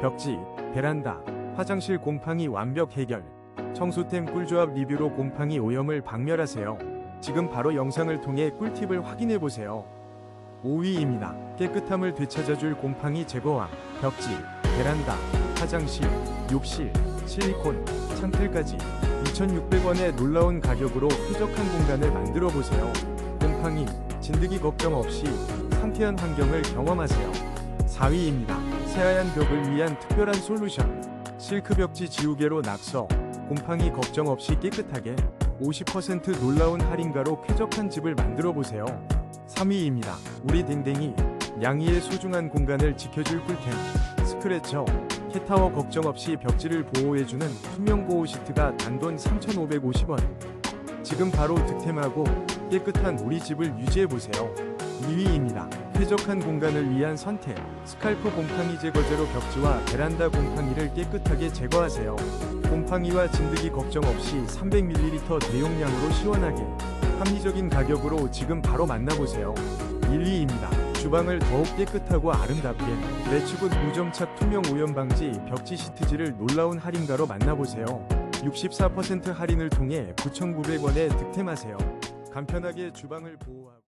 벽지, 베란다, 화장실 곰팡이 완벽 해결. 청소템 꿀조합 리뷰로 곰팡이 오염을 박멸하세요. 지금 바로 영상을 통해 꿀팁을 확인해 보세요. 5위입니다. 깨끗함을 되찾아줄 곰팡이 제거왕. 벽지, 베란다, 화장실, 욕실, 실리콘, 창틀까지 2,600원의 놀라운 가격으로 쾌적한 공간을 만들어 보세요. 곰팡이, 진드기 걱정 없이 상쾌한 환경을 경험하세요. 4위입니다. 새하얀 벽을 위한 특별한 솔루션. 실크 벽지 지우개로 낙서. 곰팡이 걱정 없이 깨끗하게 50% 놀라운 할인가로 쾌적한 집을 만들어 보세요. 3위입니다. 우리 댕댕이 양이의 소중한 공간을 지켜줄 꿀템 스크래처 캣타워 걱정 없이 벽지를 보호해주는 투명 보호 시트가 단돈 3,550원. 지금 바로 득템하고 깨끗한 우리 집을 유지해보세요. 2위입니다. 쾌적한 공간을 위한 선택. 스칼프 곰팡이 제거제로 벽지와 베란다 곰팡이를 깨끗하게 제거하세요. 곰팡이와 진드기 걱정 없이 300ml 대용량으로 시원하게 합리적인 가격으로 지금 바로 만나보세요. 1위입니다. 주방을 더욱 깨끗하고 아름답게 매치굿 무점착 투명 오염 방지 벽지 시트지를 놀라운 할인가로 만나보세요. 64% 할인을 통해 9,900원에 득템하세요. 간편하게 주방을 보호하고